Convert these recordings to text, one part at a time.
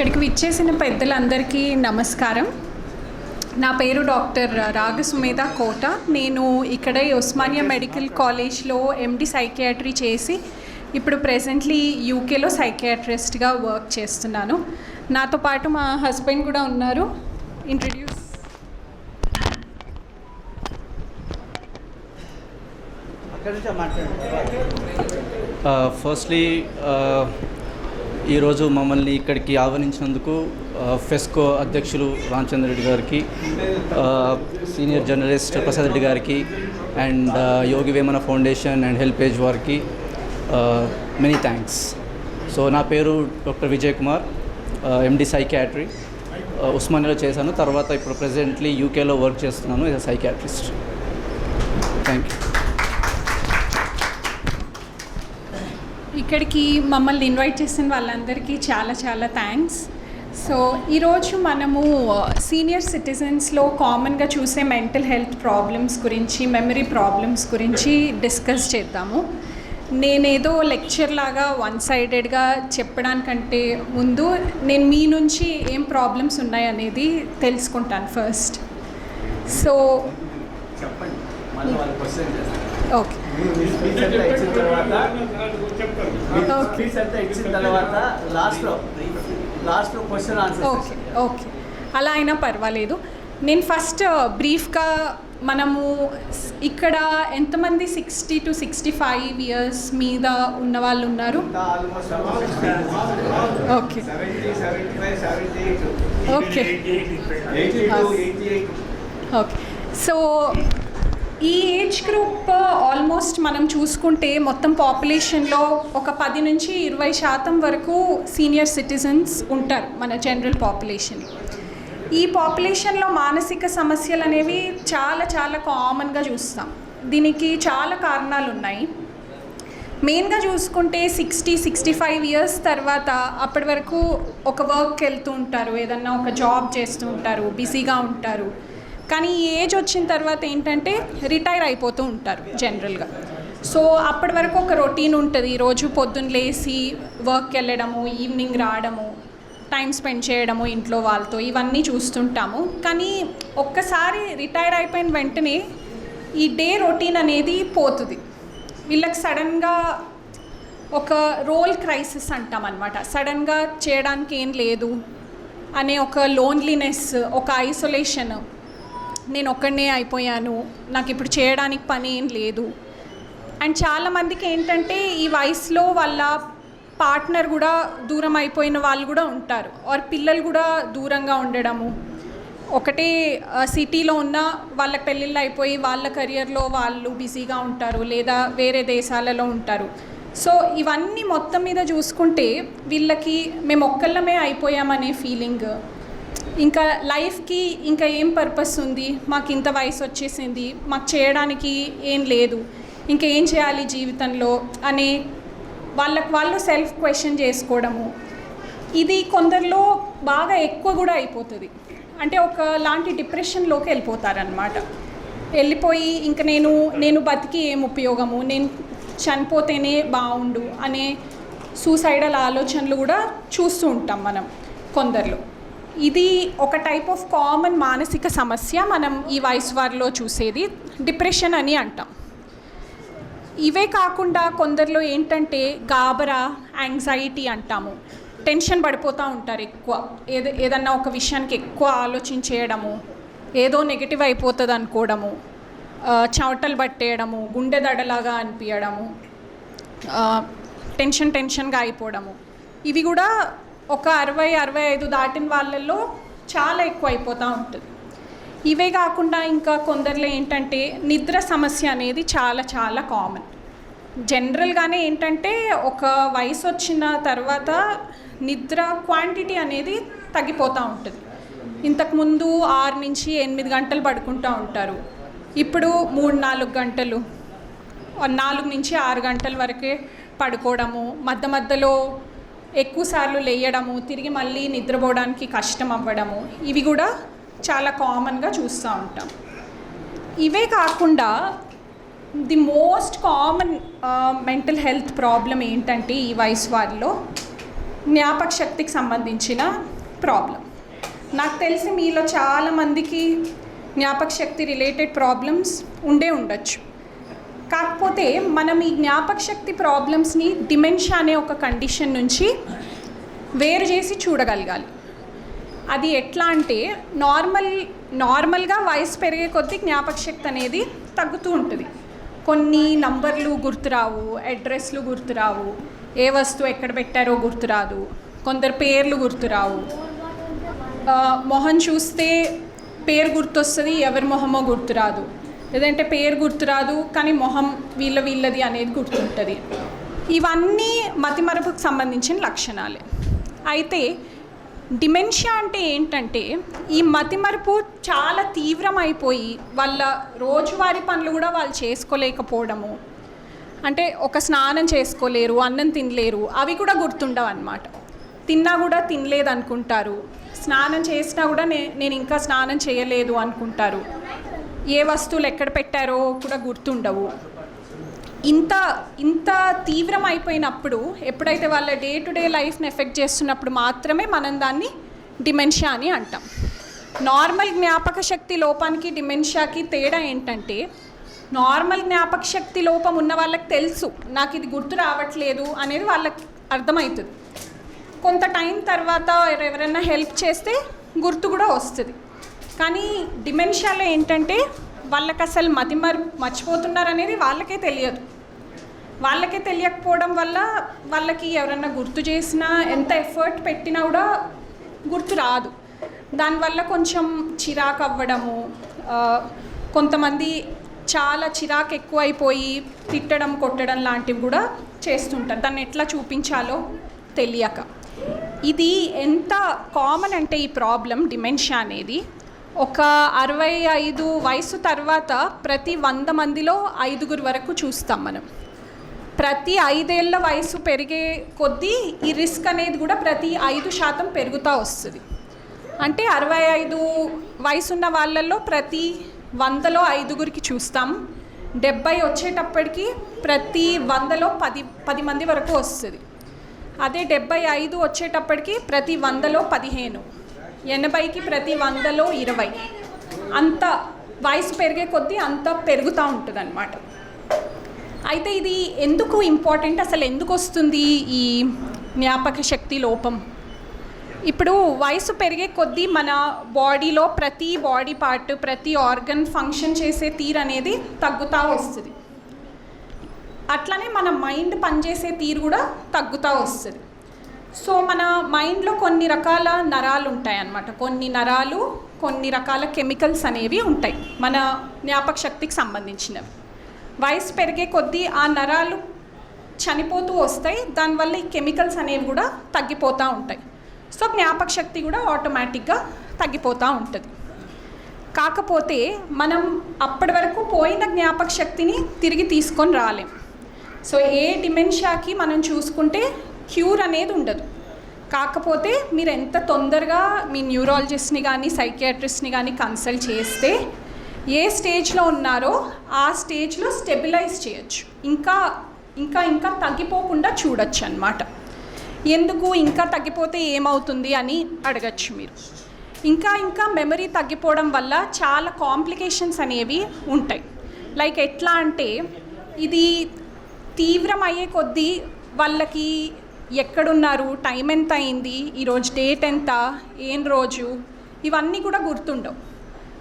ఇక్కడికి విచ్చేసిన పెద్దలందరికీ నమస్కారం. నా పేరు డాక్టర్ రాగసుమేధ కోట. నేను ఇక్కడే ఉస్మానియా మెడికల్ కాలేజ్లో ఎండి సైకియాట్రీ చేసి ఇప్పుడు ప్రెసెంట్లీ యూకేలో సైకియాట్రిస్ట్గా వర్క్ చేస్తున్నాను. నాతో పాటు మా హస్బెండ్ కూడా ఉన్నారు. ఇంట్రడ్యూస్. అక్కడి నుంచే మాట్లాడండి. ఫస్ట్లీ ఈరోజు మమ్మల్ని ఇక్కడికి ఆహ్వానించినందుకు ఫెస్కో అధ్యక్షులు రామచంద్ర రెడ్డి గారికి సీనియర్ జర్నలిస్ట్ ప్రసాద్ రెడ్డి గారికి and Yogi Vemana Foundation and HelpAge వారికి మెనీ థ్యాంక్స్ సో నా పేరు doctor Vijay Kumar MD psychiatry ఉస్మానియాలో చేశాను. తర్వాత ఇప్పుడు ప్రెసెంట్లీ యూకేలో వర్క్ చేస్తున్నాను. యాజ్ సైకియాట్రిస్ట్ థ్యాంక్ యూ ఇక్కడికి మమ్మల్ని ఇన్వైట్ చేసిన వాళ్ళందరికీ చాలా చాలా థ్యాంక్స్ సో ఈరోజు మనము సీనియర్ సిటిజన్స్లో కామన్గా చూసే మెంటల్ హెల్త్ ప్రాబ్లమ్స్ గురించి మెమరీ ప్రాబ్లమ్స్ గురించి డిస్కస్ చేద్దాము. నేనేదో లెక్చర్ లాగా వన్ సైడెడ్గా చెప్పడానికంటే ముందు నేను మీ నుంచి ఏం ప్రాబ్లమ్స్ ఉన్నాయనేది తెలుసుకుంటాను ఫస్ట్ సో ఓకే స్పీచ్ అంతా ఇచ్చిన తర్వాత. స్పీచ్ అంతా ఇచ్చిన తర్వాత లాస్ట్లో లాస్ట్లో క్వశ్చన్ ఆన్సర్ ఓకే ఓకే అలా అయినా పర్వాలేదు. నేను ఫస్ట్ బ్రీఫ్గా మనము స్- ఇక్కడ ఎంతమంది sixty two sixty five years మీద ఉన్న వాళ్ళు ఉన్నారు? ఓకే ఓకే ఓకే సో ఈ ఏజ్ గ్రూప్ ఆల్మోస్ట్ మనం చూసుకుంటే మొత్తం పాపులేషన్లో ఒక పది నుంచి ఇరవై శాతం వరకు సీనియర్ సిటిజన్స్ ఉంటారు మన జనరల్ పాపులేషన్ ఈ పాపులేషన్లో మానసిక సమస్యలు అనేవి చాలా చాలా కామన్గా చూస్తాం. దీనికి చాలా కారణాలు ఉన్నాయి. మెయిన్గా చూసుకుంటే సిక్స్టీ సిక్స్టీ ఫైవ్ ఇయర్స్ తర్వాత అప్పటి వరకు ఒక వర్క్కి వెళ్తూ ఉంటారు. ఏదన్నా ఒక జాబ్ చేస్తూ ఉంటారు. బిజీగా ఉంటారు. కానీ ఈ ఏజ్ వచ్చిన తర్వాత ఏంటంటే రిటైర్ అయిపోతూ ఉంటారు జనరల్గా. సో అప్పటి వరకు ఒక రొటీన్ ఉంటుంది. రోజు పొద్దున్న లేచి వర్క్కి వెళ్ళడము ఈవినింగ్ రావడము టైం స్పెండ్ చేయడము ఇంట్లో వాళ్ళతో ఇవన్నీ చూస్తుంటాము. కానీ ఒక్కసారి రిటైర్ అయిపోయిన వెంటనే ఈ డే రొటీన్ అనేది పోతుంది. వీళ్ళకి సడన్గా ఒక రోల్ క్రైసిస్ అంటాం అనమాట సడన్గా చేయడానికి ఏం లేదు అనే ఒక లోన్లీనెస్ ఒక ఐసోలేషన్ నేను ఒక్కడనే అయిపోయాను. నాకు ఇప్పుడు చేయడానికి పని ఏం లేదు. అండ్ చాలామందికి ఏంటంటే ఈ వయసులో వాళ్ళ పార్ట్నర్ కూడా దూరం అయిపోయిన వాళ్ళు కూడా ఉంటారు. ఆర్ పిల్లలు కూడా దూరంగా ఉండడము. ఒకటే సిటీలో ఉన్న వాళ్ళ పెళ్ళిళ్ళు అయిపోయి వాళ్ళ కెరియర్లో వాళ్ళు బిజీగా ఉంటారు లేదా వేరే దేశాలలో ఉంటారు. సో ఇవన్నీ మొత్తం మీద చూసుకుంటే వీళ్ళకి మేము ఒక్కళ్ళమే అయిపోయామనే ఫీలింగ్. ఇంకా లైఫ్కి ఇంకా ఏం పర్పస్ ఉంది? మాకు ఇంత వయసు వచ్చేసింది. మాకు చేయడానికి ఏం లేదు. ఇంకా ఏం చేయాలి జీవితంలో? అనే వాళ్ళకి వాళ్ళు సెల్ఫ్ క్వశ్చన్ చేసుకోవడము. ఇది కొందరిలో బాగా ఎక్కువ కూడా అయిపోతుంది. అంటే ఒక లాంటి డిప్రెషన్లోకి వెళ్ళిపోతారనమాట వెళ్ళిపోయి ఇంకా నేను నేను బతికి ఏం ఉపయోగము? నేను చనిపోతేనే బాగుండు అనే సూసైడల్ ఆలోచనలు కూడా చూస్తూ ఉంటాం మనం కొందరిలో. ఇది ఒక టైప్ ఆఫ్ కామన్ మానసిక సమస్య మనం ఈ వయసు వారిలో చూసేది డిప్రెషన్ అని అంటాం. ఇవే కాకుండా కొందరిలో ఏంటంటే గాబరా యాంగ్జైటీ అంటాము. టెన్షన్ పడిపోతూ ఉంటారు ఎక్కువ. ఏదో ఏదన్నా ఒక విషయానికి ఎక్కువ ఆలోచించేయడము ఏదో నెగిటివ్ అయిపోతుంది అనుకోవడము చెమటలు పట్టేయడము గుండె దడలాగా అనిపించడము టెన్షన్ టెన్షన్గా అయిపోవడము. ఇవి కూడా ఒక అరవై అరవై ఐదు దాటిన వాళ్ళల్లో చాలా ఎక్కువ అయిపోతూ ఉంటుంది. ఇవే కాకుండా ఇంకా కొందరిలో ఏంటంటే నిద్ర సమస్య అనేది చాలా చాలా కామన్. జనరల్గానే ఏంటంటే ఒక వయసు వచ్చిన తర్వాత నిద్ర క్వాంటిటీ అనేది తగ్గిపోతూ ఉంటుంది. ఇంతకుముందు ఆరు నుంచి ఎనిమిది గంటలు పడుకుంటూ ఉంటారు. ఇప్పుడు మూడు నాలుగు గంటలు నాలుగు నుంచి ఆరు గంటల వరకే పడుకోవడము మధ్య మధ్యలో ఎక్కువసార్లు లేయడము తిరిగి మళ్ళీ నిద్రపోవడానికి కష్టం అవ్వడము ఇవి కూడా చాలా కామన్గా చూస్తూ ఉంటాం. ఇవే కాకుండా the most common mental health problem ఏంటంటే ఈ వయసు వారిలో జ్ఞాపక శక్తికి సంబంధించిన ప్రాబ్లం. నాకు తెలిసి మీలో చాలామందికి జ్ఞాపక శక్తి రిలేటెడ్ ప్రాబ్లమ్స్ ఉండే ఉండొచ్చు. కాకపోతే మనం ఈ జ్ఞాపక శక్తి ప్రాబ్లమ్స్ని డిమెన్షియా అనే ఒక కండిషన్ నుంచి వేరు చేసి చూడగలగాలి. అది ఎట్లా అంటే నార్మల్ నార్మల్గా వయసు పెరిగే కొద్దీ జ్ఞాపక శక్తి అనేది తగ్గుతూ ఉంటుంది. కొన్ని నంబర్లు గుర్తురావు అడ్రస్లు గుర్తురావు ఏ వస్తువు ఎక్కడ పెట్టారో గుర్తురాదు కొందరు పేర్లు గుర్తురావు మొహం చూస్తే పేరు గుర్తొస్తుంది ఎవరి మొహమో గుర్తురాదు లేదంటే పేరు గుర్తురాదు కానీ మొహం వీళ్ళ వీళ్ళది అనేది గుర్తుంటుంది. ఇవన్నీ మతిమరపుకు సంబంధించిన లక్షణాలే. అయితే డిమెన్షియా అంటే ఏంటంటే ఈ మతిమరుపు చాలా తీవ్రమైపోయి వాళ్ళ రోజువారీ పనులు కూడా వాళ్ళు చేసుకోలేకపోవడము. అంటే ఒక స్నానం చేసుకోలేరు అన్నం తినలేరు అవి కూడా గుర్తుండవు అనమాట తిన్నా కూడా తినలేదు అనుకుంటారు స్నానం చేసినా కూడా నే నేను ఇంకా స్నానం చేయలేదు అనుకుంటారు. ఏ వస్తువులు ఎక్కడ పెట్టారో కూడా గుర్తుండవు. ఇంత ఇంత తీవ్రం అయిపోయినప్పుడు ఎప్పుడైతే వాళ్ళ డే టు డే లైఫ్ని ఎఫెక్ట్ చేస్తున్నప్పుడు మాత్రమే మనం దాన్ని డిమెన్షియా అని అంటాం. నార్మల్ జ్ఞాపక శక్తి లోపానికి డిమెన్షియాకి తేడా ఏంటంటే నార్మల్ జ్ఞాపక శక్తి లోపం ఉన్న వాళ్ళకి తెలుసు నాకు ఇది గుర్తు రావట్లేదు అనేది వాళ్ళకి అర్థమవుతుంది. కొంత టైం తర్వాత ఎవరైనా హెల్ప్ చేస్తే గుర్తు కూడా వస్తుంది. కానీ డిమెన్షియాలో ఏంటంటే వాళ్ళకి అసలు మతి మరి మర్చిపోతున్నారు అనేది వాళ్ళకే తెలియదు. వాళ్ళకే తెలియకపోవడం వల్ల వాళ్ళకి ఎవరన్నా గుర్తు చేసినా ఎంత ఎఫర్ట్ పెట్టినా కూడా గుర్తు రాదు. దానివల్ల కొంచెం చిరాకు అవ్వడము కొంతమంది చాలా చిరాకు ఎక్కువైపోయి తిట్టడం కొట్టడం లాంటివి కూడా చేస్తుంటారు. దాన్ని ఎట్లా చూపించాలో తెలియక. ఇది ఎంత కామన్ అంటే ఈ ప్రాబ్లం డిమెన్షియా అనేది. ఒక అరవై ఐదు వయసు తర్వాత ప్రతి వంద మందిలో ఐదుగురు వరకు చూస్తాం మనం. ప్రతి ఐదేళ్ళ వయసు పెరిగే కొద్దీ ఈ రిస్క్ అనేది కూడా ప్రతి ఐదు శాతం పెరుగుతూ వస్తుంది. అంటే అరవై ఐదు వయసున్న వాళ్ళల్లో ప్రతి వందలో ఐదుగురికి చూస్తాం. డెబ్బై వచ్చేటప్పటికి ప్రతి వందలో పది పది మంది వరకు వస్తుంది. అదే డెబ్బై ఐదు వచ్చేటప్పటికి ప్రతి వందలో పదిహేను. ఎనభైకి ప్రతి వందలో ఇరవై. అంత వయసు పెరిగే కొద్దీ అంత పెరుగుతూ ఉంటుంది అనమాట అయితే ఇది ఎందుకు ఇంపార్టెంట్? అసలు ఎందుకు వస్తుంది ఈ జ్ఞాపక శక్తి లోపం? ఇప్పుడు వయసు పెరిగే కొద్దీ మన బాడీలో ప్రతి బాడీ పార్ట్ ప్రతి ఆర్గన్ ఫంక్షన్ చేసే తీరు అనేది తగ్గుతూ వస్తుంది. అట్లనే మన మైండ్ పనిచేసే తీరు కూడా తగ్గుతూ వస్తుంది. సో మన మైండ్లో కొన్ని రకాల నరాలు ఉంటాయి అన్నమాట కొన్ని నరాలు కొన్ని రకాల కెమికల్స్ అనేవి ఉంటాయి మన జ్ఞాపక శక్తికి సంబంధించినవి. వయసు పెరిగే కొద్దీ ఆ నరాలు చనిపోతూ వస్తాయి. దానివల్ల ఈ కెమికల్స్ అనేవి కూడా తగ్గిపోతూ ఉంటాయి. సో జ్ఞాపక శక్తి కూడా ఆటోమేటిక్గా తగ్గిపోతూ ఉంటుంది. కాకపోతే మనం అప్పటి వరకు పోయిన జ్ఞాపక శక్తిని తిరిగి తీసుకొని రాలేం. సో ఏ డిమెన్షియాకి మనం చూసుకుంటే క్యూర్ అనేది ఉండదు. కాకపోతే మీరు ఎంత తొందరగా మీ న్యూరాలజిస్ట్ని కానీ సైకియాట్రిస్ట్ని కానీ కన్సల్ట్ చేస్తే ఏ స్టేజ్లో ఉన్నారో ఆ స్టేజ్లో స్టెబిలైజ్ చేయొచ్చు. ఇంకా ఇంకా ఇంకా తగ్గిపోకుండా చూడొచ్చు అనమాట ఎందుకు ఇంకా తగ్గిపోతే ఏమవుతుంది అని అడగచ్చు మీరు. ఇంకా ఇంకా మెమరీ తగ్గిపోవడం వల్ల చాలా కాంప్లికేషన్స్ అనేవి ఉంటాయి. లైక్ ఎట్లా అంటే ఇది తీవ్రమయ్యే కొద్దీ వాళ్ళకి ఎక్కడున్నారు టైం ఎంత అయింది ఈరోజు డేట్ ఎంత ఏం రోజు ఇవన్నీ కూడా గుర్తుండవు.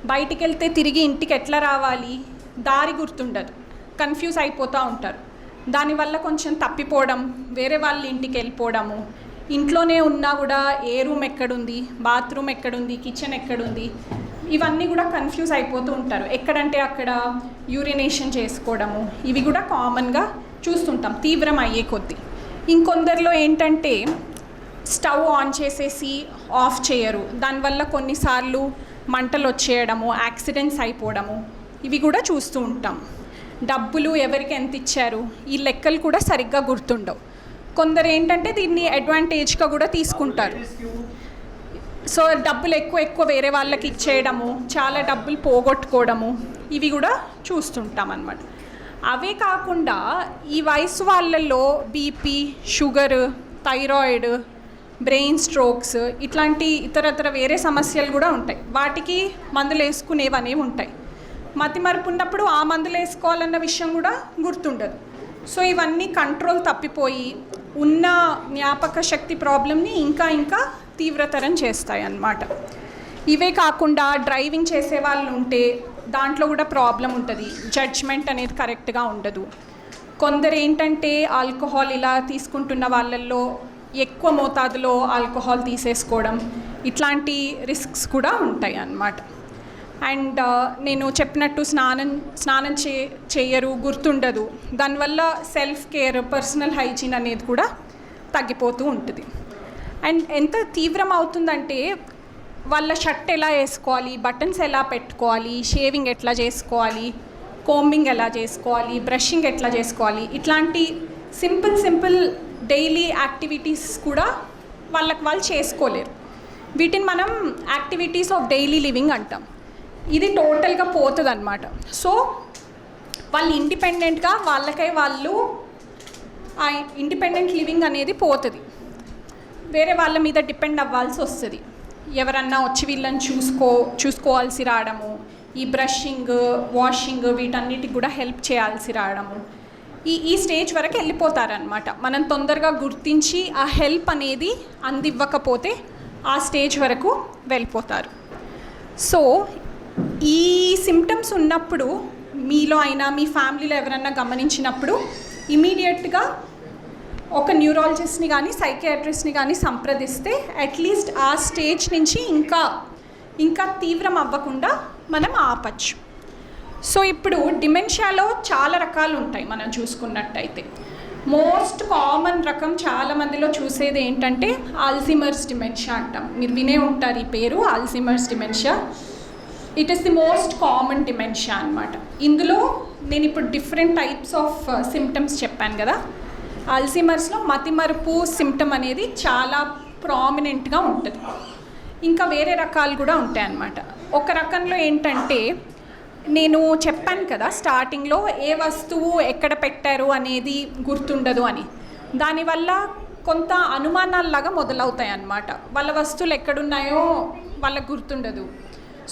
బయటికి వెళ్తే తిరిగి ఇంటికి ఎట్లా రావాలి దారి గుర్తుండదు. కన్ఫ్యూజ్ అయిపోతూ ఉంటారు. దానివల్ల కొంచెం తప్పిపోవడం వేరే వాళ్ళ ఇంటికి వెళ్ళిపోవడము ఇంట్లోనే ఉన్నా కూడా ఏ రూమ్ ఎక్కడుంది బాత్రూమ్ ఎక్కడుంది కిచెన్ ఎక్కడుంది ఇవన్నీ కూడా కన్ఫ్యూజ్ అయిపోతూ ఉంటారు. ఎక్కడంటే అక్కడ యూరినేషన్ చేసుకోవడము ఇవి కూడా కామన్గా చూస్తుంటాం తీవ్రం అయ్యే కొద్దీ. ఇంకొందరిలో ఏంటంటే స్టవ్ ఆన్ చేసేసి ఆఫ్ చేయరు. దానివల్ల కొన్నిసార్లు మంటలు వచ్చేయడము యాక్సిడెంట్స్ అయిపోవడము ఇవి కూడా చూస్తూ ఉంటాం. డబ్బులు ఎవరికి ఎంత ఇచ్చారు? ఈ లెక్కలు కూడా సరిగ్గా గుర్తుండవు. కొందరు ఏంటంటే దీన్ని అడ్వాంటేజ్గా కూడా తీసుకుంటారు. సో డబ్బులు ఎక్కువ ఎక్కువ వేరే వాళ్ళకి ఇచ్చేయడము చాలా డబ్బులు పోగొట్టుకోవడము ఇవి కూడా చూస్తుంటాం అన్నమాట. అవే కాకుండా ఈ వయసు వాళ్ళల్లో BP sugar thyroid brain strokes ఇట్లాంటి ఇతరతర వేరే సమస్యలు కూడా ఉంటాయి. వాటికి మందులు వేసుకునేవి అనేవి ఉంటాయి. మతిమరుపు ఉన్నప్పుడు ఆ మందులు వేసుకోవాలన్న విషయం కూడా గుర్తుండదు. సో ఇవన్నీ కంట్రోల్ తప్పిపోయి ఉన్న జ్ఞాపక శక్తి ప్రాబ్లమ్ని ఇంకా ఇంకా తీవ్రతరం చేస్తాయి అన్నమాట ఇవే కాకుండా డ్రైవింగ్ చేసే వాళ్ళు ఉంటే దాంట్లో కూడా ప్రాబ్లం ఉంటుంది. జడ్జ్మెంట్ అనేది కరెక్ట్గా ఉండదు. కొందరు ఏంటంటే ఆల్కహాల్ ఇలా తీసుకుంటున్న వాళ్ళల్లో ఎక్కువ మోతాదులో ఆల్కహాల్ తీసేసుకోవడం ఇట్లాంటి రిస్క్స్ కూడా ఉంటాయి అన్నమాట. అండ్ uh, నేను చెప్పినట్టు స్నానం స్నానం చే చేయరు గుర్తుండదు. దానివల్ల సెల్ఫ్ కేర్ పర్సనల్ హైజీన్ అనేది కూడా తగ్గిపోతూ ఉంటుంది. అండ్ ఎంత తీవ్రం అవుతుందంటే వాళ్ళ షర్ట్ ఎలా వేసుకోవాలి బటన్స్ ఎలా పెట్టుకోవాలి షేవింగ్ ఎట్లా చేసుకోవాలి కోంబింగ్ ఎలా చేసుకోవాలి బ్రషింగ్ ఎట్లా చేసుకోవాలి ఇట్లాంటి సింపుల్ సింపుల్ డైలీ యాక్టివిటీస్ కూడా వాళ్ళకి వాళ్ళు చేసుకోలేరు. వీటిని మనం యాక్టివిటీస్ ఆఫ్ డైలీ లివింగ్ అంటాం. ఇది టోటల్గా పోతుంది అనమాట సో వాళ్ళు ఇండిపెండెంట్గా వాళ్ళకై వాళ్ళు ఆ ఇండిపెండెంట్ లివింగ్ అనేది పోతుంది. వేరే వాళ్ళ మీద డిపెండ్ అవ్వాల్సి వస్తుంది. ఎవరన్నా వచ్చి వీళ్ళని చూసుకో చూసుకోవాల్సి రావడము ఈ బ్రషింగ్ వాషింగ్ వీటన్నిటికి కూడా హెల్ప్ చేయాల్సి రావడము. ఈ ఈ స్టేజ్ వరకు వెళ్ళిపోతారనమాట మనం తొందరగా గుర్తించి ఆ హెల్ప్ అనేది అందివ్వకపోతే ఆ స్టేజ్ వరకు వెళ్ళిపోతారు. సో ఈ సిమ్టమ్స్ ఉన్నప్పుడు మీలో అయినా మీ ఫ్యామిలీలో ఎవరన్నా గమనించినప్పుడు ఇమీడియట్గా ఒక న్యూరాలజిస్ట్ని కానీ సైకియాట్రిస్ట్ని కానీ సంప్రదిస్తే అట్లీస్ట్ ఆ స్టేజ్ నుంచి ఇంకా ఇంకా తీవ్రం అవ్వకుండా మనం ఆపచ్చు. సో ఇప్పుడు డిమెన్షియాలో చాలా రకాలు ఉంటాయి మనం చూసుకున్నట్టయితే. మోస్ట్ కామన్ రకం చాలా మందిలో చూసేది ఏంటంటే ఆల్సిమర్స్ డిమెన్షియా అంటాం. మీరు వినే ఉంటారు ఈ పేరు Alzheimer's dementia it is the most common dementia అనమాట ఇందులో నేను ఇప్పుడు డిఫరెంట్ టైప్స్ ఆఫ్ సిమ్టమ్స్ చెప్పాను కదా. అల్సిమర్స్లో మతిమరుపు సిమ్టమ్ అనేది చాలా ప్రామినెంట్గా ఉంటుంది. ఇంకా వేరే రకాలు కూడా ఉంటాయి అన్నమాట ఒక రకంలో ఏంటంటే నేను చెప్పాను కదా స్టార్టింగ్లో ఏ వస్తువు ఎక్కడ పెట్టారు అనేది గుర్తుండదు అని. దానివల్ల కొంత అనుమానాల్లాగా మొదలవుతాయి అన్నమాట వాళ్ళ వస్తువులు ఎక్కడున్నాయో వాళ్ళకు గుర్తుండదు.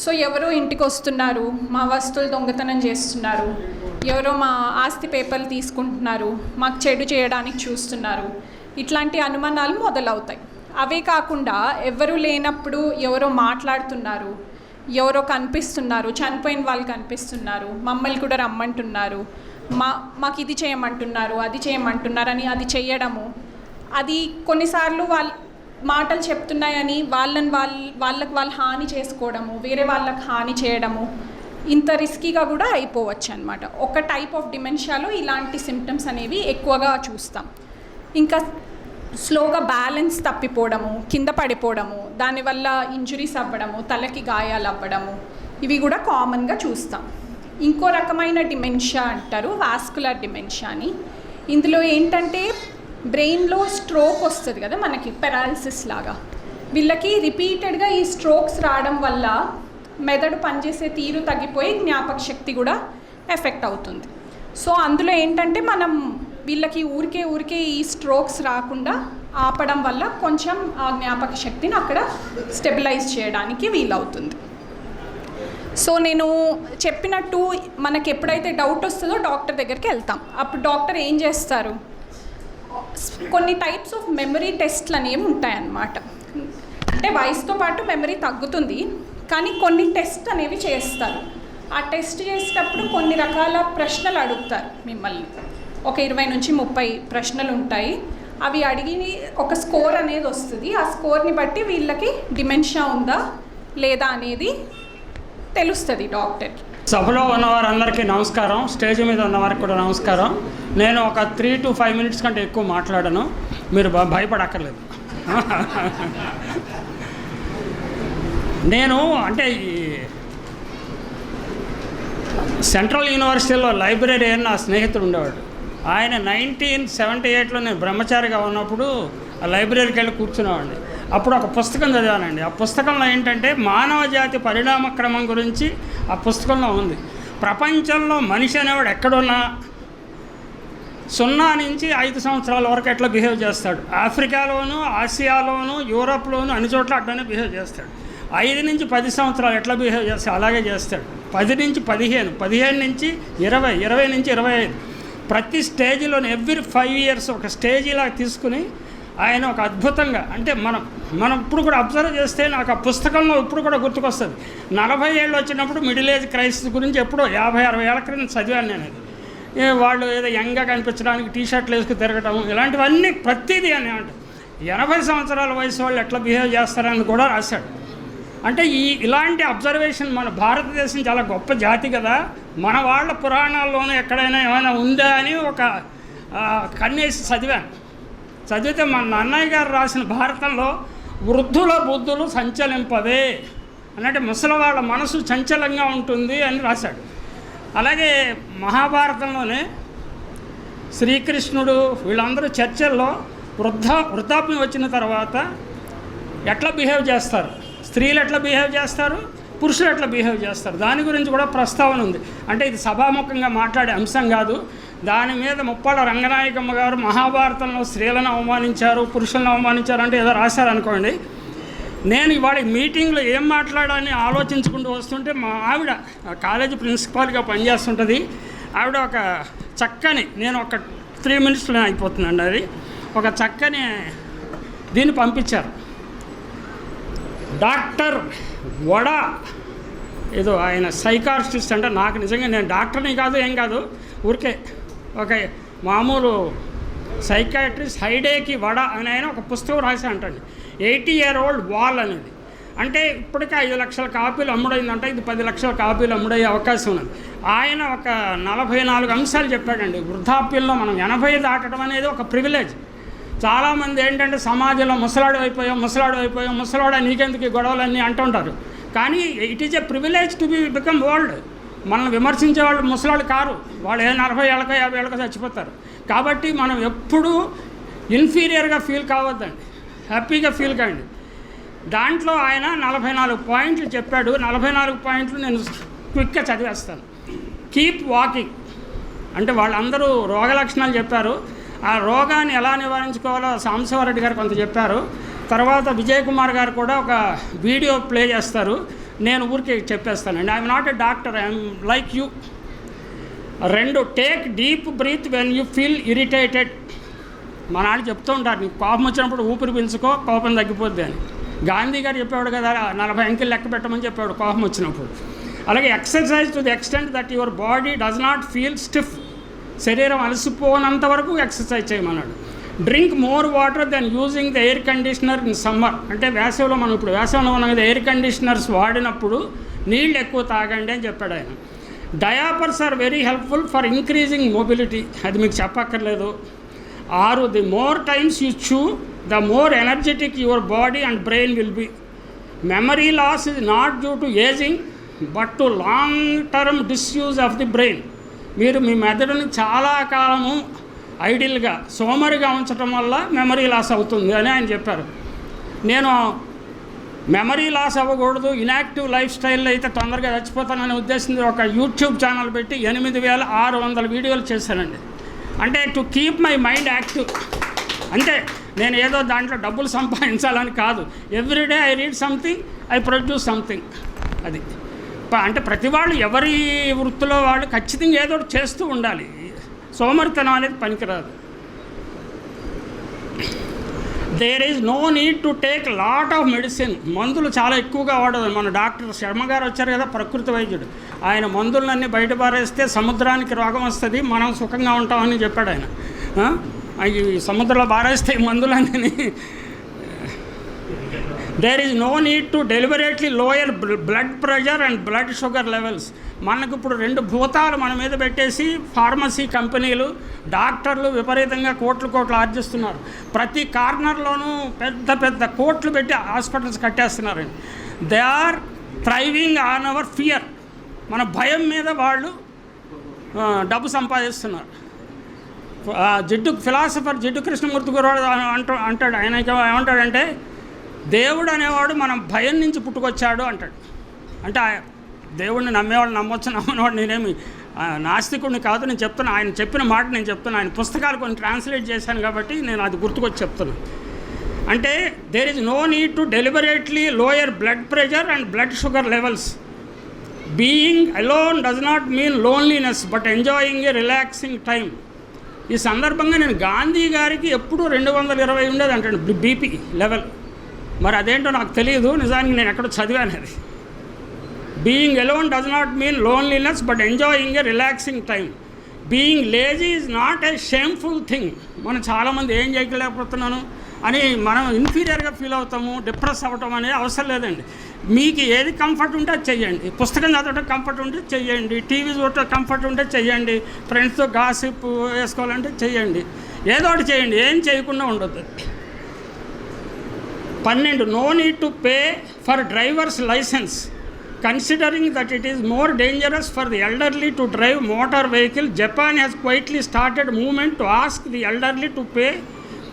సో ఎవరో ఇంటికి వస్తున్నారు మా వస్తువులు దొంగతనం చేస్తున్నారు ఎవరో మా ఆస్తి పేపర్లు తీసుకుంటున్నారు మాకు చెడు చేయడానికి చూస్తున్నారు. ఇట్లాంటి అనుమానాలు మొదలవుతాయి. అవే కాకుండా ఎవరు లేనప్పుడు ఎవరో మాట్లాడుతున్నారు ఎవరో కనిపిస్తున్నారు చనిపోయిన వాళ్ళు కనిపిస్తున్నారు మమ్మల్ని కూడా రమ్మంటున్నారు మా మాకు ఇది చేయమంటున్నారు అది చేయమంటున్నారు అని అది చేయడము అది కొన్నిసార్లు వాళ్ళు మాటలు చెప్తున్నాయని వాళ్ళని వాళ్ళ వాళ్ళకి వాళ్ళు హాని చేసుకోవడము వేరే వాళ్ళకి హాని చేయడము ఇంత రిస్కీగా కూడా అయిపోవచ్చు అనమాట ఒక టైప్ ఆఫ్ డిమెన్షియాలో ఇలాంటి సిమ్టమ్స్ అనేవి ఎక్కువగా చూస్తాం. ఇంకా స్లోగా బ్యాలెన్స్ తప్పిపోవడము కింద పడిపోవడము దానివల్ల ఇంజురీస్ అవ్వడము తలకి గాయాలు అవ్వడము ఇవి కూడా కామన్గా చూస్తాం. ఇంకో రకమైన డిమెన్షియా అంటారు వాస్కులర్ డిమెన్షియా అని ఇందులో ఏంటంటే బ్రెయిన్లో స్ట్రోక్ వస్తుంది కదా మనకి పెరాలిసిస్ లాగా. వీళ్ళకి రిపీటెడ్గా ఈ స్ట్రోక్స్ రావడం వల్ల మెదడు పనిచేసే తీరు తగ్గిపోయి జ్ఞాపక శక్తి కూడా ఎఫెక్ట్ అవుతుంది. సో అందులో ఏంటంటే మనం వీళ్ళకి ఊరికే ఊరికే ఈ స్ట్రోక్స్ రాకుండా ఆపడం వల్ల కొంచెం ఆ జ్ఞాపక శక్తిని అక్కడ స్టెబిలైజ్ చేయడానికి వీలవుతుంది. సో నేను చెప్పినట్టు మనకి ఎప్పుడైతే డౌట్ వస్తుందో డాక్టర్ దగ్గరికి వెళ్తాం. అప్పుడు డాక్టర్ ఏం చేస్తారు? కొన్ని టైప్స్ ఆఫ్ మెమరీ టెస్ట్లు అనేవి ఉంటాయన్నమాట. అంటే వయసుతో పాటు మెమరీ తగ్గుతుంది కానీ కొన్ని టెస్ట్ అనేవి చేస్తారు. ఆ టెస్ట్ చేసేటప్పుడు కొన్ని రకాల ప్రశ్నలు అడుగుతారు మిమ్మల్ని. ఒక ఇరవై నుంచి ముప్పై ప్రశ్నలు ఉంటాయి. అవి అడిగి ఒక స్కోర్ అనేది వస్తుంది. ఆ స్కోర్ని బట్టి వీళ్ళకి డిమెన్షియా ఉందా లేదా అనేది తెలుస్తుంది డాక్టర్కి సభలో ఉన్న వారందరికీ నమస్కారం స్టేజ్ మీద ఉన్న వారికి కూడా నమస్కారం. నేను ఒక త్రీ టు ఫైవ్ మినిట్స్ కంటే ఎక్కువ మాట్లాడను. మీరు భయపడక్కర్లేదు. నేను అంటే ఈ సెంట్రల్ యూనివర్సిటీలో లైబ్రరీ అని నా స్నేహితుడు ఉండేవాడు. ఆయన నైన్టీన్ సెవెంటీ ఎయిట్లో నేను బ్రహ్మచారిగా ఉన్నప్పుడు ఆ లైబ్రరీకి వెళ్ళి కూర్చునేవాడిని. అప్పుడు ఒక పుస్తకం చదివానండి. ఆ పుస్తకంలో ఏంటంటే మానవ జాతి పరిణామ క్రమం గురించి ఆ పుస్తకంలో ఉంది. ప్రపంచంలో మనిషి అనేవాడు ఎక్కడున్నా సున్నా నుంచి ఐదు సంవత్సరాల వరకు ఎట్లా బిహేవ్ చేస్తాడు? ఆఫ్రికాలోను ఆసియాలోను యూరోప్లోను అన్ని చోట్ల అట్లనే బిహేవ్ చేస్తాడు. ఐదు నుంచి పది సంవత్సరాలు ఎట్లా బిహేవ్ చేస్తాడు అలాగే చేస్తాడు. పది నుంచి పదిహేను పదిహేను నుంచి ఇరవై ఇరవై నుంచి ఇరవై ఐదు. ప్రతి స్టేజ్లోని ఎవ్రీ ఫైవ్ ఇయర్స్ ఒక స్టేజ్ ఇలా తీసుకుని ఆయన ఒక అద్భుతంగా అంటే మనం మనం ఇప్పుడు కూడా అబ్జర్వ్ చేస్తే నాకు ఆ పుస్తకంలో ఇప్పుడు కూడా గుర్తుకొస్తుంది. నలభై ఏళ్ళు వచ్చినప్పుడు మిడిల్ ఏజ్ క్రైసిస్ గురించి ఎప్పుడో యాభై అరవై ఏళ్ళ క్రితం చదివాను నేను అది. వాళ్ళు ఏదో యంగ్గా కనిపించడానికి టీ షర్ట్లు వేసుకుని తిరగటం ఇలాంటివన్నీ ప్రతిదీ అని అంట ఎనభై సంవత్సరాల వయసు వాళ్ళు ఎట్లా బిహేవ్ చేస్తారని కూడా రాశాడు. అంటే ఈ ఇలాంటి అబ్జర్వేషన్ మన భారతదేశం చాలా గొప్ప జాతి కదా. మన వాళ్ళ పురాణాల్లోనూ ఎక్కడైనా ఏమైనా ఉందా అని ఒక కన్నేసి చదివాను. చదివితే మన అన్నయ్య గారు రాసిన భారతంలో వృద్ధుల బుద్ధులు సంచలింపదే అన్నట్టు ముసలి వాళ్ళ మనసు చంచలంగా ఉంటుంది అని రాశాడు. అలాగే మహాభారతంలోనే శ్రీకృష్ణుడు వీళ్ళందరూ చర్చల్లో వృద్ధ వృద్ధాప్యం వచ్చిన తర్వాత ఎట్లా బిహేవ్ చేస్తారు? స్త్రీలు ఎట్లా బిహేవ్ చేస్తారు? పురుషులు ఎట్లా బిహేవ్ చేస్తారు? దాని గురించి కూడా ప్రస్తావన ఉంది. అంటే ఇది సభాముఖంగా మాట్లాడే అంశం కాదు. దాని మీద ముప్పాళ్ళ రంగనాయకమ్మ గారు మహాభారతంలో స్త్రీలను అవమానించారు పురుషులను అవమానించారు అంటే ఏదో రాశారనుకోండి నేను ఇవాళ మీటింగ్లో ఏం మాట్లాడాలని ఆలోచించుకుంటూ వస్తుంటే మా ఆవిడ కాలేజీ ప్రిన్సిపాల్గా పనిచేస్తుంటుంది. ఆవిడ ఒక చక్కని నేను ఒక త్రీ మినిట్స్లో అయిపోతుందండి అది. ఒక చక్కని దీన్ని పంపించారు. డాక్టర్ వడ ఏదో ఆయన సైకాలజిస్ట్ అంటే నాకు నిజంగా నేను డాక్టర్ని కాదు ఏం కాదు ఊరికే ఒక మామూలు సైకాట్రిస్ట్ హైడేకి వడ అని ఆయన ఒక పుస్తకం రాసి అంటండి ఎయిటీ ఇయర్ ఓల్డ్ వాల్ అనేది. అంటే ఇప్పటికే ఐదు లక్షల కాపీలు అమ్ముడైందంటే ఇది పది లక్షల కాపీలు అమ్ముడయ్యే అవకాశం ఉన్నది. ఆయన ఒక నలభై నాలుగు అంశాలు చెప్పాడండి. వృద్ధాప్యంలో మనం ఎనభై దాటడం అనేది ఒక ప్రివిలేజ్. చాలామంది ఏంటంటే సమాజంలో ముసలాడు అయిపోయాం ముసలాడు అయిపోయాం ముసలాడు నీకెందుకు గొడవలన్నీ అంటుంటారు. కానీ it is a privilege to be become old. మనల్ని విమర్శించే వాళ్ళు ముసలాళ్ళు కారు. వాళ్ళు ఏ నలభై ఏళ్ళకో యాభై ఏళ్ళకో చచ్చిపోతారు. కాబట్టి మనం ఎప్పుడూ ఇన్ఫీరియర్గా ఫీల్ కావద్దండి. హ్యాపీగా ఫీల్ కాండి. దాంట్లో ఆయన నలభై నాలుగు పాయింట్లు చెప్పాడు. నలభై నాలుగు పాయింట్లు నేను క్విక్గా చదివేస్తాను. Keep walking. అంటే వాళ్ళందరూ రోగ లక్షణాలు చెప్పారు. ఆ రోగాన్ని ఎలా నివారించుకోవాలో సాంబశివారెడ్డి గారు కొంత చెప్పారు. తర్వాత విజయ్ కుమార్ గారు కూడా ఒక వీడియో ప్లే చేస్తారు. నేను ఊరికే చెప్పేస్తానండి. I'm not a doctor I'm like you రెండు take deep breath when you feel irritated మా నాన్న చెప్తూ ఉంటారు నీకు కోపం వచ్చినప్పుడు ఊపిరి పీల్చుకో కోపం తగ్గిపోద్ది అని. గాంధీ గారు చెప్పేవాడు కదా నలభై అంకెలు లెక్క పెట్టమని చెప్పాడు కోపం వచ్చినప్పుడు. అలాగే exercise to the extent that your body does not feel stiff శరీరం అలసిపోనంత వరకు ఎక్సర్సైజ్ చేయమన్నాడు. Drink more water then using the air conditioner in summer. అంటే వేసవిలో మనం ఇప్పుడు వేసవిలో ఉన్నాం కదా ఎయిర్ కండిషనర్స్ వాడినప్పుడు నీళ్ళు ఎక్కువ తాగండి అని చెప్పాడు ఆయన. Diapers are very helpful for increasing mobility. అది మీకు చెప్పక్కర్లేదు. ఆరు the more times you chew the more energetic your body and brain will be. Memory loss is not due to aging but to long term disuse of the brain. మీరు మీ మెదడుని చాలా కాలము ఐడియల్గా సోమరిగా ఉంచడం వల్ల మెమరీ లాస్ అవుతుంది అని ఆయన చెప్పారు. నేను మెమరీ లాస్ అవ్వకూడదు ఇన్యాక్టివ్ లైఫ్ స్టైల్లో అయితే తొందరగా చచ్చిపోతాననే ఉద్దేశంతో ఒక యూట్యూబ్ ఛానల్ పెట్టి ఎనిమిది వేల ఆరు వందల వీడియోలు చేశానండి. అంటే to keep my mind active అంతే నేను ఏదో దాంట్లో డబ్బులు సంపాదించాలని కాదు. Everyday I read something I produce something అది. అంటే ప్రతి వాళ్ళు ఎవరి వృత్తిలో వాళ్ళు ఖచ్చితంగా ఏదో ఒకటి చేస్తూ ఉండాలి. సోమరితనం అనేది పనికిరాదు. There is no need to take lot of medicine మందులు చాలా ఎక్కువగా వాడదు మన డాక్టర్ శర్మ గారు వచ్చారు కదా ప్రకృతి వైద్యుడు. ఆయన మందులన్నీ బయట పారేస్తే సముద్రానికి రోగం వస్తుంది మనం సుఖంగా ఉంటామని చెప్పాడు ఆయన. ఈ సముద్రంలో పారేస్తే మందులన్నీ there is no need to deliberately lower blood pressure and blood sugar levels మనకు ఇప్పుడు రెండు భూతాలు మన మీద పెట్టేసి ఫార్మసీ కంపెనీలు డాక్టర్లు విపరీతంగా కోట్లు కోట్లు ఆర్జిస్తున్నారు. ప్రతి కార్నర్లోనూ పెద్ద పెద్ద కోట్లు పెట్టి hospitals కట్టేస్తున్నారండి they are thriving on our fear మన భయం మీద వాళ్ళు డబ్బు సంపాదిస్తున్నారు. ఆ జిడ్డు ఫిలాసఫర్ జిడ్డు కృష్ణమూర్తి గురు అంటూ అంటాడు. ఆయన ఏమంటాడంటే దేవుడు అనేవాడు మనం భయం నుంచి పుట్టుకొచ్చాడు అంటాడు. అంటే దేవుణ్ణి దేవుడిని నమ్మొచ్చు నమ్మనివాడు నేనేమి నాస్తికుడిని కాదు నేను చెప్తున్నా ఆయన చెప్పిన మాట నేను చెప్తున్నా ఆయన పుస్తకాలు కొన్ని ట్రాన్స్లేట్ చేశాను కాబట్టి నేను అది గుర్తుకొచ్చి చెప్తున్నాను అంటే there is no need to deliberately lower blood pressure and blood sugar levels being alone does not mean loneliness but enjoying a relaxing time ఈ సందర్భంగా నేను గాంధీ గారికి ఎప్పుడూ రెండు వందల ఇరవై ఉండేది అంటాడు బీపీ లెవెల్ మరి అదేంటో నాకు తెలియదు నిజానికి నేను ఎక్కడో చదివాను అది. Being alone does not mean loneliness but enjoying a relaxing time being lazy is not a shameful thing మనం చాలామంది ఏం చేయలేకపోతున్నాను అని మనం ఇన్ఫీరియర్గా ఫీల్ అవుతాము డిప్రెస్ అవ్వటం అనేది అవసరం లేదండి. మీకు ఏది కంఫర్ట్ ఉంటే అది చెయ్యండి. పుస్తకం చదవటం కంఫర్ట్ ఉంటే చెయ్యండి. టీవీ చూడటం కంఫర్ట్ ఉంటే చెయ్యండి. ఫ్రెండ్స్తో గాసిప్ వేసుకోవాలంటే చెయ్యండి. ఏదో ఒకటి చేయండి ఏం చేయకుండా ఉండదు పన్నెండు no need to pay for drivers license considering that it is more dangerous for the elderly to drive motor vehicle Japan has quietly started movement to ask the elderly to pay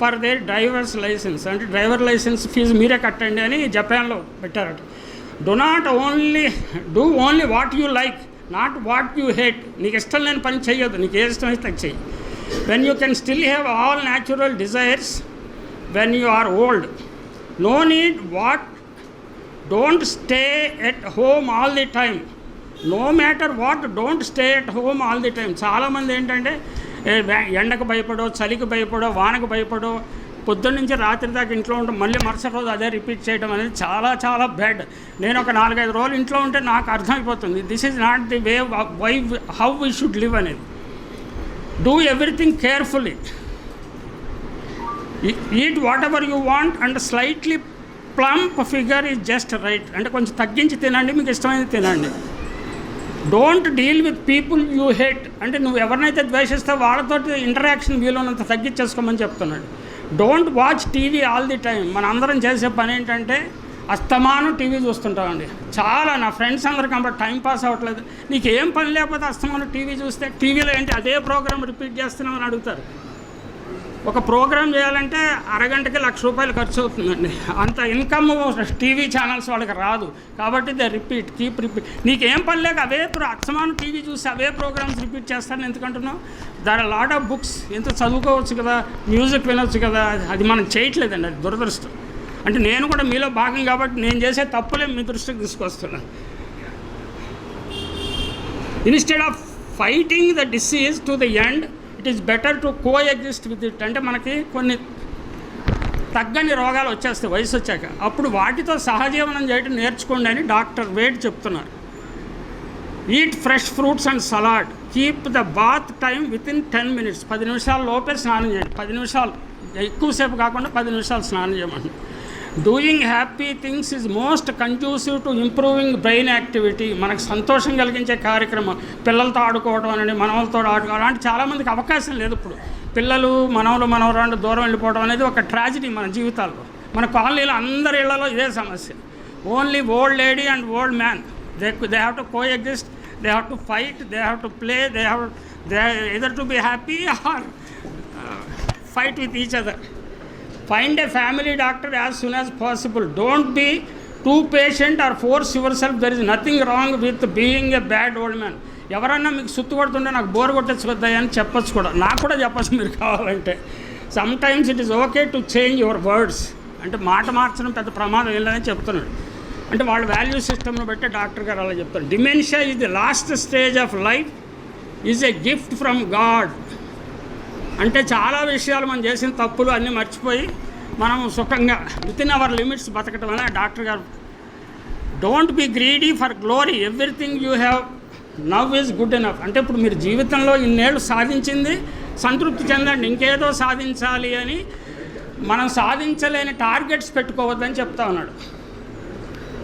for their drivers license అంటే driver license fee మీరే కట్టండి అని జపాన్లో పెట్టారట. Do not only do only what you like not what you hate నీకు ఇష్టం లేని పని చెయ్యొద్దు. నీకు ఏ ఇష్టం అయితే అది చెయ్యి. When you can still have all natural desires when you are old no need what don't stay at home all the time no matter what don't stay at home all the time చాలామంది ఏంటంటే ఎండకు భయపడో చలికి భయపడో వానకు భయపడో పొద్దున్న నుంచి రాత్రి దాకా ఇంట్లో ఉంటాం మళ్ళీ మరుసటి రోజు అదే రిపీట్ చేయడం అనేది చాలా చాలా బ్యాడ్. నేను ఒక నాలుగైదు రోజులు ఇంట్లో ఉంటే నాకు అర్థమైపోతుంది. This is not the way why how we should live అనేది. Do everything carefully eat whatever you want and slightly plump figure is just right. అంటే కొంచెం తగ్గించి తినండి మీకు ఇష్టమైనది తినండి. Don't deal with people you hate అంటే నువ్వు ఎవరినైతే ద్వేషిస్తావు వాళ్ళతో ఇంటరాక్షన్ వీలున్నంత తగ్గించేసుకోమని చెప్తున్నాడు. Don't watch TV all the time మన అందరం చేసే పని ఏంటంటే అస్తమానం టీవీ చూస్తుంటామండి. చాలా నా ఫ్రెండ్స్ అందరు కాబట్టి టైం పాస్ అవ్వట్లేదు. నీకు ఏం పని లేకపోతే అస్తమానం టీవీ చూస్తే టీవీలో ఏంటి అదే ప్రోగ్రామ్ రిపీట్ చేస్తున్నామని అడుగుతారు. ఒక ప్రోగ్రామ్ చేయాలంటే అరగంటకి లక్ష రూపాయలు ఖర్చు అవుతుందండి. అంత ఇన్కమ్ టీవీ ఛానల్స్ వాళ్ళకి రాదు. కాబట్టి దే రిపీట్ కీప్ రిపీట్. నీకేం పని లేక అవే ప్రో అక్షమానం టీవీ చూసి అవే ప్రోగ్రామ్స్ రిపీట్ చేస్తాను ఎందుకంటున్నావు? దాని లాట్ ఆఫ్ బుక్స్ ఎంత చదువుకోవచ్చు కదా మ్యూజిక్ వినొచ్చు కదా అది మనం చేయట్లేదండి అది దురదృష్టం. అంటే నేను కూడా మీలో భాగం కాబట్టి నేను చేసే తప్పులే మీ దృష్టికి తీసుకొస్తున్నాను instead of fighting the disease to the end it is better to coexist with it. అంటే మనకి కొన్ని తగ్గని రోగాలు వచ్చేస్తాయి వయసు వచ్చాక. అప్పుడు వాటితో సహజీవనం చేయడం నేర్చుకోండి అని డాక్టర్ వేడ్ చెప్తున్నారు. Eat fresh fruits and salad keep the bath time within ten minutes పది నిమిషాల లోపే స్నానం చేయండి. పది నిమిషాలు ఎక్కువసేపు కాకుండా పది నిమిషాలు స్నానం చేయమండి doing happy things is most conducive to improving brain activity మనకు సంతోషం కలిగించే కార్యక్రమం పిల్లలతో ఆడుకోవడం అనండి మనవలతో ఆడుకోవడం అలాంటి చాలామందికి అవకాశం లేదు ఇప్పుడు. పిల్లలు మనవలు మనవరాళ్ళు దూరం వెళ్ళిపోవడం అనేది ఒక ట్రాజిడీ మన జీవితాల్లో. మన కాలనీలో అందరి ఇళ్ళలో ఇదే సమస్య. Only old lady and old man they they have to coexist they have to fight they have to play they have they either to be happy or fight with each other find a family doctor as soon as possible don't be too patient or force yourself there is nothing wrong with being a bad old man ఎవరన్నా మీకు సుత్తు పడుతుంటే నాకు bore కొట్టచ్చు కదా అని చెప్పొచ్చు కూడా. నాకు కూడా చెప్పచ్చు మీరు కావాలంటే. Sometimes it is okay to change your words అంటే మాట మార్చడం పెద్ద ప్రమాదం వెళ్ళని చెప్తున్నాడు. అంటే వాళ్ళ వాల్యూ సిస్టమ్ను బట్టి డాక్టర్ గారు అలా చెప్తారు. Dementia is the last stage of life is a gift from God అంటే చాలా విషయాలు మనం చేసిన తప్పులు అన్నీ మర్చిపోయి మనం సుఖంగా విత్ ఇన్ అవర్ లిమిట్స్ బతకటం అనే డాక్టర్ గారు don't be greedy for glory everything you have now is good enough అంటే ఇప్పుడు మీరు జీవితంలో ఇన్నేళ్ళు సాధించింది సంతృప్తి చెందండి ఇంకేదో సాధించాలి అని మనం సాధించలేని టార్గెట్స్ పెట్టుకోవద్దని చెప్తా ఉన్నాడు.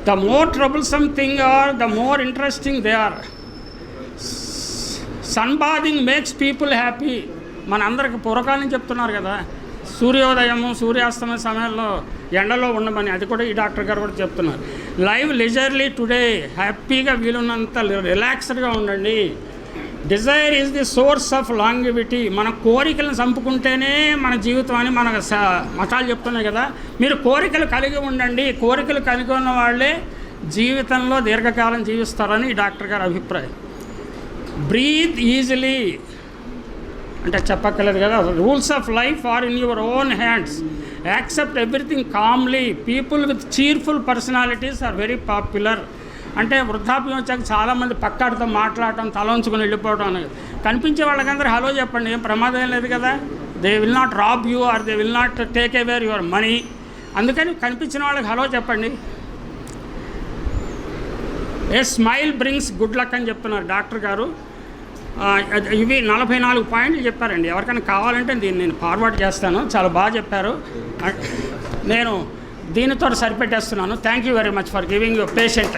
The more troublesome thing are the more interesting they are sunbathing makes people happy మన అందరికి పూర్వకాలం చెప్తున్నారు కదా సూర్యోదయము సూర్యాస్తమయ సమయంలో ఎండలో ఉండమని అది కూడా ఈ డాక్టర్ గారు కూడా చెప్తున్నారు. లైవ్ లెజర్లీ టుడే హ్యాపీగా వీలున్నంత రిలాక్స్డ్గా ఉండండి. Desire is the source of longevity. మన కోరికలను చంపుకుంటేనే మన జీవితం అని మన స- మతాలు చెప్తున్నాయి కదా. మీరు కోరికలు కలిగి ఉండండి. కోరికలు కలిగి ఉన్న వాళ్ళే జీవితంలో దీర్ఘకాలం జీవిస్తారని ఈ డాక్టర్ గారి అభిప్రాయం. బ్రీత్ ఈజీలీ అంటే చెప్పక్కర్లేదు కదా. Rules of life are in your own hands accept everything calmly people with cheerful personalities are very popular అంటే వృద్ధాప్యం వచ్చాక చాలామంది పక్కాడితో మాట్లాడటం తల ఉంచుకొని వెళ్ళిపోవడం అనేది. కనిపించే వాళ్ళకందరూ హలో చెప్పండి ఏం ప్రమాదం ఏం లేదు కదా. They will not rob you or they will not take away your money అందుకని కనిపించిన వాళ్ళకి హలో చెప్పండి. A smile brings good luck అని చెప్తున్నారు డాక్టర్ గారు. ఇవి నలభై నాలుగు పాయింట్లు చెప్పారండి. ఎవరికైనా కావాలంటే దీన్ని నేను ఫార్వర్డ్ చేస్తాను. చాలా బాగా చెప్పారు. నేను దీనితో సరిపెట్టేస్తున్నాను. Thank you very much for giving your patient